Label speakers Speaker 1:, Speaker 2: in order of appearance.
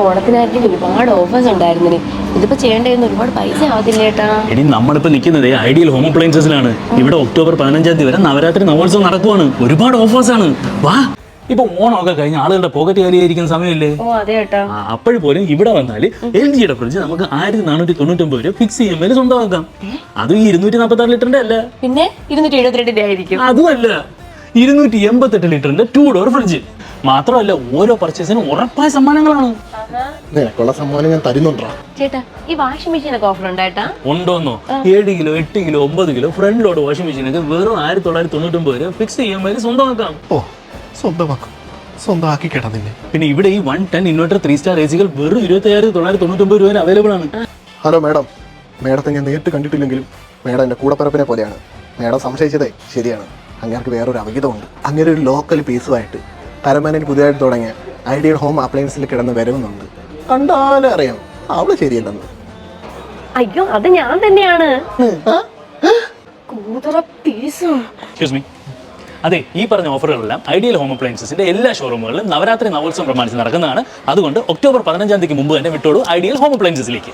Speaker 1: ഓണത്തിനായിട്ട് ഒരുപാട് ഓഫേഴ്സ് ഇതിപ്പോ ഒരുപാട് പൈസ ആവത്തില്ല ഏട്ടാ?
Speaker 2: എടി നമ്മളിപ്പോ നിൽക്കുന്നത് ഐഡിയൽ ഹോം അപ്ലയൻസസിലാണ് ഇവിടെ ഒക്ടോബർ പതിനഞ്ചാം തീയതി വരെ നവരാത്രി നവോത്സവം നടക്കുവാണ്. ഒരുപാട് ഓഫേഴ്സ് ആണ്. വാ. ഇപ്പൊ ഓണമൊക്കെ കഴിഞ്ഞ ആളുകളുടെ പോക്കറ്റ് കാലിയായിരിക്കുന്ന സമയമില്ലേ? പോലും ഇവിടെ വന്നാൽ എൽ ജിയുടെ ഫ്രിഡ്ജ് നമുക്ക് ആയിരത്തി നാനൂറ്റി തൊണ്ണൂറ്റൊമ്പത് രൂപ ഫിക്സ് ചെയ്യാൻ വേണ്ടി സ്വന്തമാക്കാം. അത് ഇരുന്നൂറ്റി നാൽപ്പത്തി ആറ് ലിറ്ററിന്റെ അല്ല.
Speaker 1: പിന്നെ ഇരുന്നൂറ്റി എഴുപത്തിരണ്ടിന്റെ ആയിരിക്കും.
Speaker 2: അതുമല്ല ഇരുന്നൂറ്റി എൺപത്തെട്ട് ലിറ്ററിന്റെ ടൂ ഡോർ ഫ്രിഡ്ജ് മാത്രമല്ല ഓരോ പർച്ചേസിനും ഉറപ്പായ സമ്മാനങ്ങളാണ്.
Speaker 3: നിനക്കുള്ള സമ്മാനം ഞാൻ തരുന്നുണ്ടോ?
Speaker 1: ചേട്ടാ ഈ വാഷിംഗ് മെഷീനൊക്കെ ഓഫർ ഉണ്ടായിട്ടാ
Speaker 2: ഉണ്ടോന്നോ? ഏഴ് കിലോ എട്ട് കിലോ ഒമ്പത് കിലോ ഫ്രണ്ട് ലോഡ് വാഷിംഗ് മെഷീനൊക്കെ വെറും ആയിരത്തി തൊള്ളായിരത്തി തൊണ്ണൂറ്റൊമ്പത് രൂപ ഫിക്സ് ചെയ്യാൻ വേണ്ടി സ്വന്തമാക്കാം.
Speaker 3: ഓ സ്വന്തമാക്കും. സ്വന്തമാക്കി കേട്ടാ നിന്നെ.
Speaker 2: പിന്നെ ഇവിടെ ഈ one ten inverter three star A സികൾ വെറും ഇരുപത്തി അയ്യായിരത്തി തൊള്ളായിരത്തി തൊണ്ണൂറ്റൊമ്പത് രൂപ അവൈലബിൾ ആണ്.
Speaker 3: Hello madam. മാഡത്തെ ഞാൻ നേരിട്ട് കണ്ടിട്ടില്ലെങ്കിലും മാഡം എന്റെ കൂടപ്പിറപ്പിനെ പോലെയാണ്. മാഡം സംശയിച്ചതേ ശരിയാണ്. അങ്ങേർക്ക് വേറൊരു അവഹിതമുണ്ട്. അങ്ങനെ ഒരു ലോക്കൽ പീസുമായിട്ട് പരമാനന്റ് പുതിയതായിട്ട് തുടങ്ങിയ ഐഡിയൽ ഹോം അപ്ലയൻസിൽ കിടന്ന് വരുന്നുണ്ട് കണ്ടാലും അറിയാം. അവൾ ശരിയല്ലെന്ന്.
Speaker 1: അയ്യോ അത് ഞാൻ തന്നെയാണ്.
Speaker 2: അതെ ഈ പറഞ്ഞ ഓഫറുകളെല്ലാം ഐഡിയൽ ഹോം അപ്ലയൻസസിന്റെ എല്ലാ ഷോറൂമുകളിലും നവരാത്രി നവോത്സവം പ്രമാണിച്ച് നടക്കുന്നതാണ്. അതുകൊണ്ട് ഒക്ടോബർ പതിനഞ്ചാം തീയതിക്ക് മുമ്പ് തന്നെ വിട്ടോളൂ ഐഡിയൽ ഹോം അപ്ലയൻസസിലേക്ക്